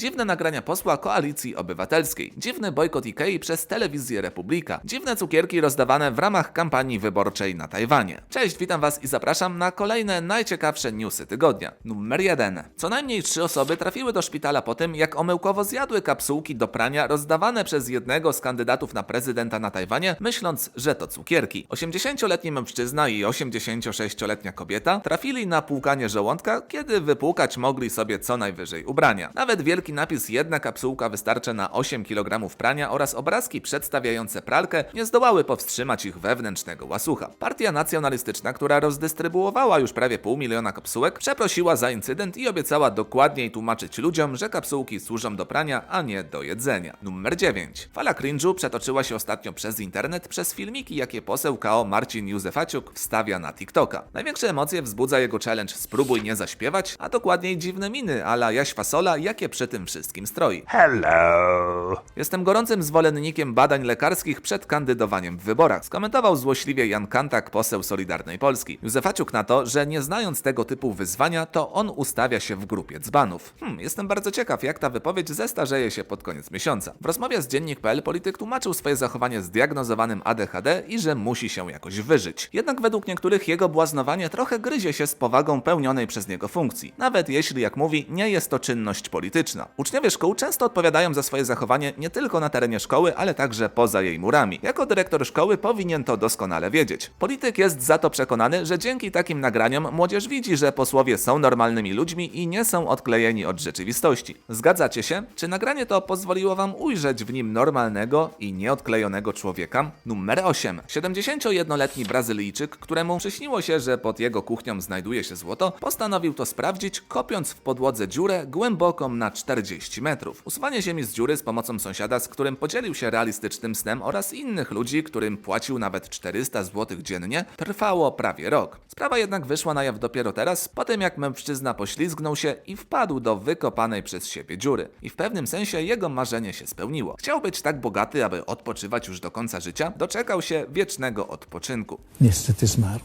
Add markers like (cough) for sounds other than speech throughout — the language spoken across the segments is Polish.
Dziwne nagrania posła Koalicji Obywatelskiej. Dziwny bojkot Ikei przez telewizję Republika. Dziwne cukierki rozdawane w ramach kampanii wyborczej na Tajwanie. Cześć, witam Was i zapraszam na kolejne najciekawsze newsy tygodnia. Numer 1. Co najmniej trzy osoby trafiły do szpitala po tym, jak omyłkowo zjadły kapsułki do prania rozdawane przez jednego z kandydatów na prezydenta na Tajwanie, myśląc, że to cukierki. 80-letni mężczyzna i 86-letnia kobieta trafili na płukanie żołądka, kiedy wypłukać mogli sobie co najwyżej ubrania. Nawet wielki napis jedna kapsułka wystarczy na 8 kg prania oraz obrazki przedstawiające pralkę nie zdołały powstrzymać ich wewnętrznego łasucha. Partia nacjonalistyczna, która rozdystrybuowała już prawie pół miliona kapsułek, przeprosiła za incydent i obiecała dokładniej tłumaczyć ludziom, że kapsułki służą do prania, a nie do jedzenia. Numer 9. Fala cringe'u przetoczyła się ostatnio przez internet przez filmiki, jakie poseł KO Marcin Józefaciuk wstawia na TikToka. Największe emocje wzbudza jego challenge Spróbuj nie zaśpiewać, a dokładniej dziwne miny ala Jaś Fasola, jakie przy tym wszystkim stroi. Hello. Jestem gorącym zwolennikiem badań lekarskich przed kandydowaniem w wyborach, skomentował złośliwie Jan Kantak, poseł Solidarnej Polski. Józefaciuk na to, że nie znając tego typu wyzwania, to on ustawia się w grupie dzbanów. Hmm, jestem bardzo ciekaw, jak ta wypowiedź zestarzeje się pod koniec miesiąca. W rozmowie z Dziennik.pl polityk tłumaczył swoje zachowanie zdiagnozowanym ADHD i że musi się jakoś wyżyć. Jednak według niektórych jego błaznowanie trochę gryzie się z powagą pełnionej przez niego funkcji, nawet jeśli, jak mówi, nie jest to czynność polityczna. Uczniowie szkół często odpowiadają za swoje zachowanie nie tylko na terenie szkoły, ale także poza jej murami. Jako dyrektor szkoły powinien to doskonale wiedzieć. Polityk jest za to przekonany, że dzięki takim nagraniom młodzież widzi, że posłowie są normalnymi ludźmi i nie są odklejeni od rzeczywistości. Zgadzacie się? Czy nagranie to pozwoliło wam ujrzeć w nim normalnego i nieodklejonego człowieka? Numer 8. 71-letni Brazylijczyk, któremu przyśniło się, że pod jego kuchnią znajduje się złoto, postanowił to sprawdzić, kopiąc w podłodze dziurę głęboką na 40 metrów. Usuwanie ziemi z dziury z pomocą sąsiada, z którym podzielił się realistycznym snem oraz innych ludzi, którym płacił nawet 400 zł dziennie, trwało prawie rok. Sprawa jednak wyszła na jaw dopiero teraz, po tym jak mężczyzna poślizgnął się i wpadł do wykopanej przez siebie dziury. I w pewnym sensie jego marzenie się spełniło. Chciał być tak bogaty, aby odpoczywać już do końca życia, doczekał się wiecznego odpoczynku. Niestety zmarł.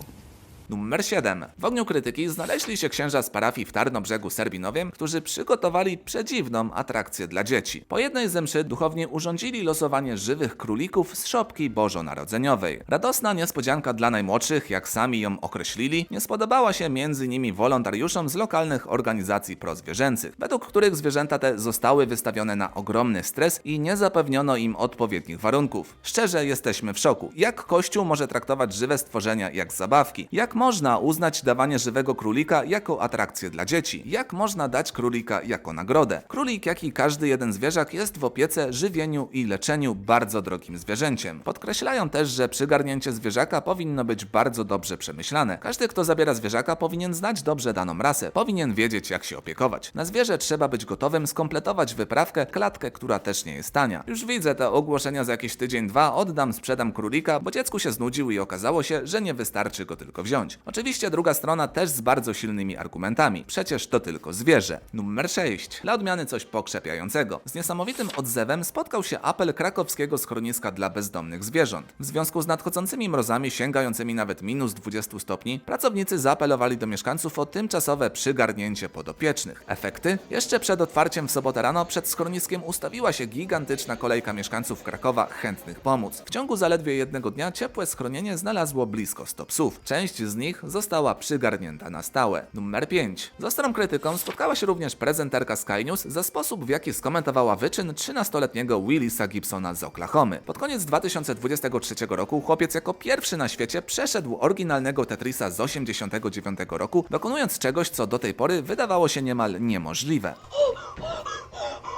Numer 7. W ogniu krytyki znaleźli się księża z parafii w Tarnobrzegu Serbinowiem, którzy przygotowali przedziwną atrakcję dla dzieci. Po jednej ze mszy duchowni urządzili losowanie żywych królików z szopki bożonarodzeniowej. Radosna niespodzianka dla najmłodszych, jak sami ją określili, nie spodobała się między nimi wolontariuszom z lokalnych organizacji prozwierzęcych, według których zwierzęta te zostały wystawione na ogromny stres i nie zapewniono im odpowiednich warunków. Szczerze jesteśmy w szoku. Jak Kościół może traktować żywe stworzenia jak zabawki? Jak można uznać dawanie żywego królika jako atrakcję dla dzieci? Jak można dać królika jako nagrodę? Królik, jak i każdy jeden zwierzak, jest w opiece, żywieniu i leczeniu bardzo drogim zwierzęciem. Podkreślają też, że przygarnięcie zwierzaka powinno być bardzo dobrze przemyślane. Każdy, kto zabiera zwierzaka, powinien znać dobrze daną rasę, powinien wiedzieć, jak się opiekować. Na zwierzę trzeba być gotowym skompletować wyprawkę, klatkę, która też nie jest tania. Już widzę te ogłoszenia za jakiś tydzień, dwa, oddam, sprzedam królika, bo dziecku się znudził i okazało się, że nie wystarczy go tylko wziąć. Oczywiście druga strona też z bardzo silnymi argumentami. Przecież to tylko zwierzę. Numer 6. Dla odmiany coś pokrzepiającego. Z niesamowitym odzewem spotkał się apel krakowskiego schroniska dla bezdomnych zwierząt. W związku z nadchodzącymi mrozami sięgającymi nawet minus 20 stopni, pracownicy zaapelowali do mieszkańców o tymczasowe przygarnięcie podopiecznych. Efekty? Jeszcze przed otwarciem w sobotę rano przed schroniskiem ustawiła się gigantyczna kolejka mieszkańców Krakowa chętnych pomóc. W ciągu zaledwie jednego dnia ciepłe schronienie znalazło blisko 100 psów. Część z nich została przygarnięta na stałe. Numer 5. Z ostrą krytyką spotkała się również prezenterka Sky News za sposób, w jaki skomentowała wyczyn 13-letniego Willisa Gibsona z Oklahomy. Pod koniec 2023 roku chłopiec jako pierwszy na świecie przeszedł oryginalnego Tetrisa z 89 roku, dokonując czegoś, co do tej pory wydawało się niemal niemożliwe. (laughs)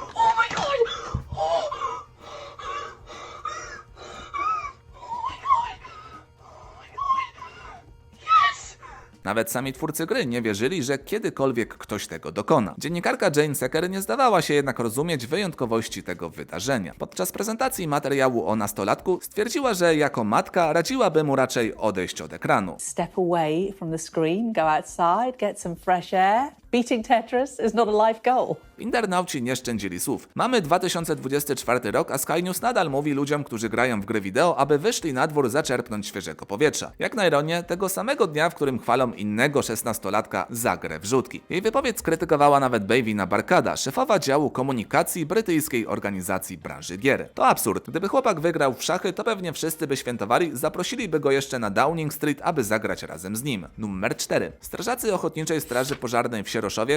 Nawet sami twórcy gry nie wierzyli, że kiedykolwiek ktoś tego dokona. Dziennikarka Jane Secker nie zdawała się jednak rozumieć wyjątkowości tego wydarzenia. Podczas prezentacji materiału o nastolatku stwierdziła, że jako matka radziłaby mu raczej odejść od ekranu. step away from the screen, go outside, get some fresh air. Be Beating Tetris is not a life goal. Internauci nie szczędzili słów. Mamy 2024 rok, a Sky News nadal mówi ludziom, którzy grają w gry wideo, aby wyszli na dwór zaczerpnąć świeżego powietrza. Jak na ironię, tego samego dnia, w którym chwalą innego 16-latka za grę wrzutki. Jej wypowiedź skrytykowała nawet Bavina Barkada, szefowa działu komunikacji brytyjskiej organizacji branży gier. To absurd. Gdyby chłopak wygrał w szachy, to pewnie wszyscy by świętowali, zaprosiliby go jeszcze na Downing Street, aby zagrać razem z nim. Numer 4. Strażacy Ochotniczej Straży Pożarnej w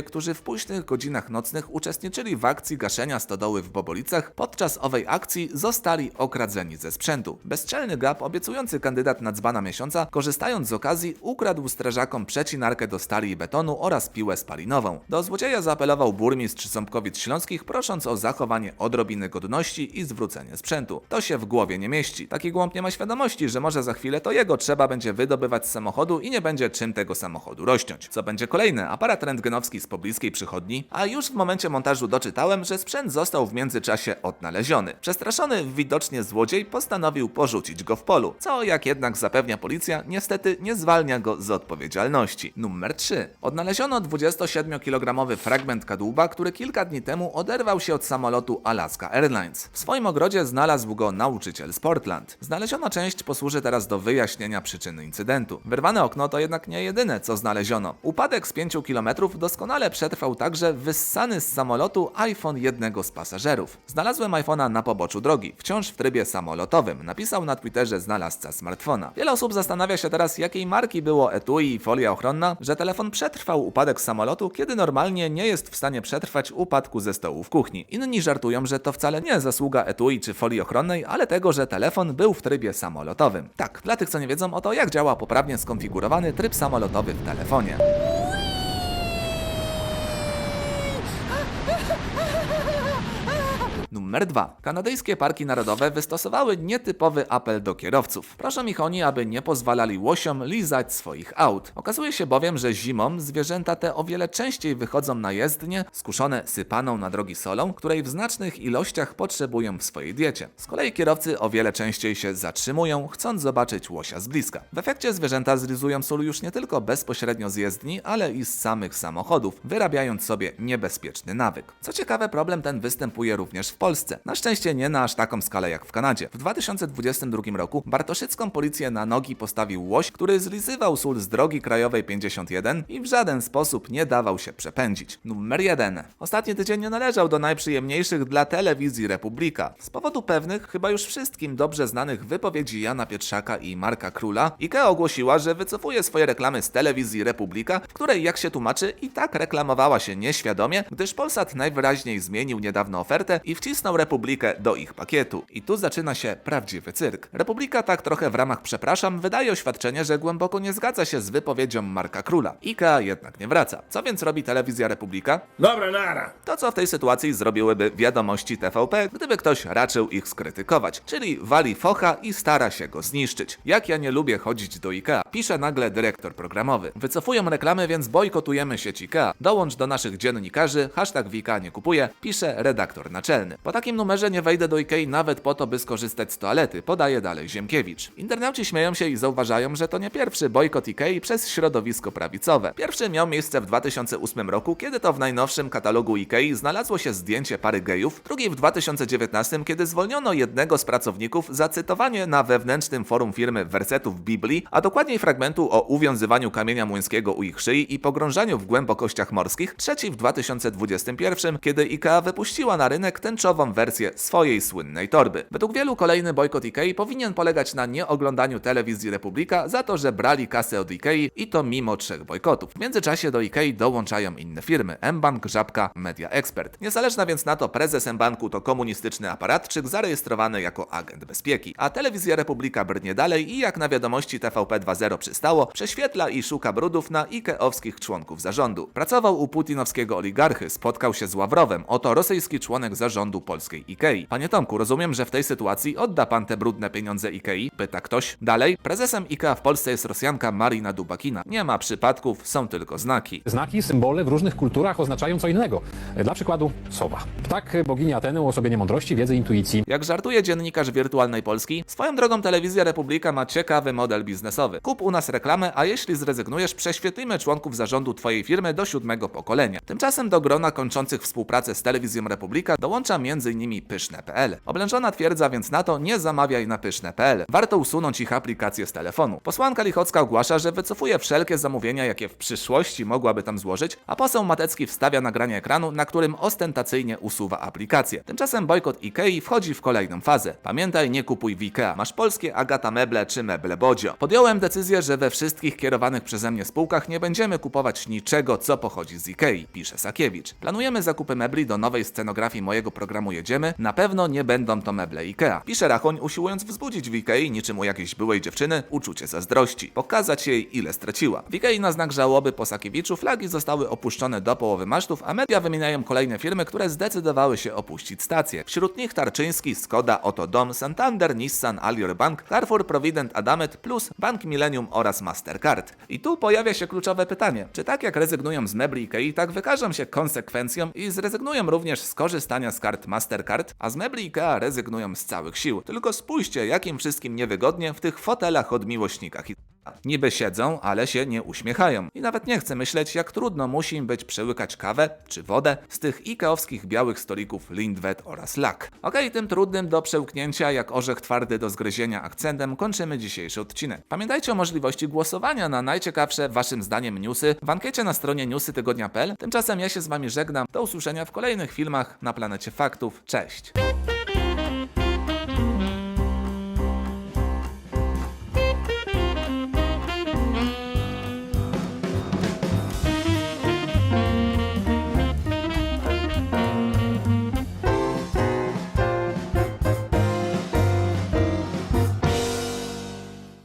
Którzy w późnych godzinach nocnych uczestniczyli w akcji gaszenia stodoły w Bobolicach, podczas owej akcji zostali okradzeni ze sprzętu. Bezczelny gap, obiecujący kandydat na dzbana miesiąca, korzystając z okazji, ukradł strażakom przecinarkę do stali i betonu oraz piłę spalinową. Do złodzieja zaapelował burmistrz Ząbkowic Śląskich, prosząc o zachowanie odrobiny godności i zwrócenie sprzętu. To się w głowie nie mieści. Taki głąb nie ma świadomości, że może za chwilę to jego trzeba będzie wydobywać z samochodu i nie będzie czym tego samochodu rozciąć. Co będzie kolejne? Aparat z pobliskiej przychodni, a już w momencie montażu doczytałem, że sprzęt został w międzyczasie odnaleziony. Przestraszony widocznie złodziej postanowił porzucić go w polu, co jak jednak zapewnia policja, niestety nie zwalnia go z odpowiedzialności. Numer 3. Odnaleziono 27-kilogramowy fragment kadłuba, który kilka dni temu oderwał się od samolotu Alaska Airlines. W swoim ogrodzie znalazł go nauczyciel z Portland. Znaleziona część posłuży teraz do wyjaśnienia przyczyny incydentu. Wyrwane okno to jednak nie jedyne, co znaleziono. Upadek z 5 km doskonale przetrwał także wyssany z samolotu iPhone jednego z pasażerów. Znalazłem iPhone'a na poboczu drogi, wciąż w trybie samolotowym, napisał na Twitterze znalazca smartfona. Wiele osób zastanawia się teraz, jakiej marki było etui i folia ochronna, że telefon przetrwał upadek samolotu, kiedy normalnie nie jest w stanie przetrwać upadku ze stołu w kuchni. Inni żartują, że to wcale nie zasługa etui czy folii ochronnej, ale tego, że telefon był w trybie samolotowym. Tak, dla tych co nie wiedzą, oto jak działa poprawnie skonfigurowany tryb samolotowy w telefonie. Numer 2. Kanadyjskie parki narodowe wystosowały nietypowy apel do kierowców. Proszą ich oni, aby nie pozwalali łosiom lizać swoich aut. Okazuje się bowiem, że zimą zwierzęta te o wiele częściej wychodzą na jezdnię, skuszone sypaną na drogi solą, której w znacznych ilościach potrzebują w swojej diecie. Z kolei kierowcy o wiele częściej się zatrzymują, chcąc zobaczyć łosia z bliska. W efekcie zwierzęta zlizują sól już nie tylko bezpośrednio z jezdni, ale i z samych samochodów, wyrabiając sobie niebezpieczny nawyk. Co ciekawe, problem ten występuje również w Polsce. Na szczęście nie na aż taką skalę jak w Kanadzie. W 2022 roku bartoszycką policję na nogi postawił łoś, który zlizywał sól z drogi krajowej 51 i w żaden sposób nie dawał się przepędzić. Numer 1. Ostatni tydzień nie należał do najprzyjemniejszych dla telewizji Republika. Z powodu pewnych, chyba już wszystkim dobrze znanych wypowiedzi Jana Pietrzaka i Marka Króla, IKEA ogłosiła, że wycofuje swoje reklamy z telewizji Republika, w której, jak się tłumaczy, i tak reklamowała się nieświadomie, gdyż Polsat najwyraźniej zmienił niedawno ofertę i wcisnął Republikę do ich pakietu. I tu zaczyna się prawdziwy cyrk. Republika tak trochę w ramach przepraszam wydaje oświadczenie, że głęboko nie zgadza się z wypowiedzią Marka Króla. IKEA jednak nie wraca. Co więc robi telewizja Republika? Dobra, nara. To, co w tej sytuacji zrobiłyby wiadomości TVP, gdyby ktoś raczył ich skrytykować, czyli wali focha i stara się go zniszczyć. Jak ja nie lubię chodzić do IKEA, pisze nagle dyrektor programowy. Wycofują reklamy, więc bojkotujemy sieć IKEA. Dołącz do naszych dziennikarzy, hashtag Wika nie kupuje, pisze redaktor naczelny. Po takim numerze nie wejdę do IKEA nawet po to, by skorzystać z toalety, podaje dalej Ziemkiewicz. Internauci śmieją się i zauważają, że to nie pierwszy bojkot IKEA przez środowisko prawicowe. Pierwszy miał miejsce w 2008 roku, kiedy to w najnowszym katalogu IKEA znalazło się zdjęcie pary gejów, drugi w 2019, kiedy zwolniono jednego z pracowników za cytowanie na wewnętrznym forum firmy wersetów Biblii, a dokładniej fragmentu o uwiązywaniu kamienia młyńskiego u ich szyi i pogrążaniu w głębokościach morskich, trzeci w 2021, kiedy IKEA wypuściła na rynek tęczową wersję swojej słynnej torby. Według wielu kolejny bojkot IKEA powinien polegać na nieoglądaniu telewizji Republika za to, że brali kasę od IKEA i to mimo trzech bojkotów. W międzyczasie do IKEA dołączają inne firmy, mBank, Żabka, Media Expert. Niezależna więc na to prezes mBanku to komunistyczny aparatczyk zarejestrowany jako agent bezpieki, a telewizja Republika brnie dalej i jak na wiadomości TVP 2.0 przystało, prześwietla i szuka brudów na ikeowskich członków zarządu. Pracował u putinowskiego oligarchy, spotkał się z Ławrowem, oto rosyjski członek zarządu zarządu polskiej IKEA. Panie Tomku, rozumiem, że w tej sytuacji odda pan te brudne pieniądze IKEA? Pyta ktoś. Dalej, prezesem IKEA w Polsce jest Rosjanka Marina Dubakina. Nie ma przypadków, są tylko znaki. Znaki, symbole w różnych kulturach oznaczają co innego. Dla przykładu sowa. Ptak bogini Ateny uosobienie mądrości, wiedzy, intuicji. Jak żartuje dziennikarz wirtualnej Polski, swoją drogą telewizja Republika ma ciekawy model biznesowy. Kup u nas reklamę, a jeśli zrezygnujesz, prześwietlimy członków zarządu twojej firmy do siódmego pokolenia. Tymczasem do grona kończących współpracę z telewizją Republika dołącza m.in. pyszne.pl. Oblężona twierdza więc na to nie zamawiaj na pyszne.pl. Warto usunąć ich aplikację z telefonu. Posłanka Lichocka ogłasza, że wycofuje wszelkie zamówienia, jakie w przyszłości mogłaby tam złożyć, a poseł Matecki wstawia nagranie ekranu, na którym ostentacyjnie usuwa aplikację. Tymczasem bojkot IKEA wchodzi w kolejną fazę. Pamiętaj, nie kupuj w IKEA. Masz polskie Agata Meble czy Meble Bodzio. Podjąłem decyzję, że we wszystkich kierowanych przeze mnie spółkach nie będziemy kupować niczego, co pochodzi z IKEA, pisze Sakiewicz. Planujemy zakupy mebli do nowej scenografii mojego programu Jedziemy. Na pewno nie będą to meble IKEA. Pisze Rachoń, usiłując wzbudzić w IKEA, niczym u jakiejś byłej dziewczyny, uczucie zazdrości. Pokazać jej, ile straciła. W IKEA na znak żałoby po Sakiewiczu flagi zostały opuszczone do połowy masztów, a media wymieniają kolejne firmy, które zdecydowały się opuścić stację. Wśród nich Tarczyński, Skoda, Oto Dom, Santander, Nissan, Alior Bank, Carrefour, Provident, Adamet, Plus, Bank Millennium oraz Mastercard. I tu pojawia się kluczowe pytanie. Czy tak jak rezygnują z mebli IKEA, tak wykażą się konsekwencją i zrezygnują również z korzystania z kart Mastercard, a z mebli IKEA rezygnują z całych sił. Tylko spójrzcie, jakim wszystkim niewygodnie w tych fotelach od miłośnikach Niby siedzą, ale się nie uśmiechają. I nawet nie chcę myśleć, jak trudno musi im być przełykać kawę czy wodę z tych ikeowskich białych stolików Lindwet oraz Lak. Okej, tym trudnym do przełknięcia, jak orzech twardy do zgryzienia akcentem, kończymy dzisiejszy odcinek. Pamiętajcie o możliwości głosowania na najciekawsze waszym zdaniem newsy w ankiecie na stronie newsytygodnia.pl. Tymczasem ja się z wami żegnam. Do usłyszenia w kolejnych filmach na planecie faktów. Cześć!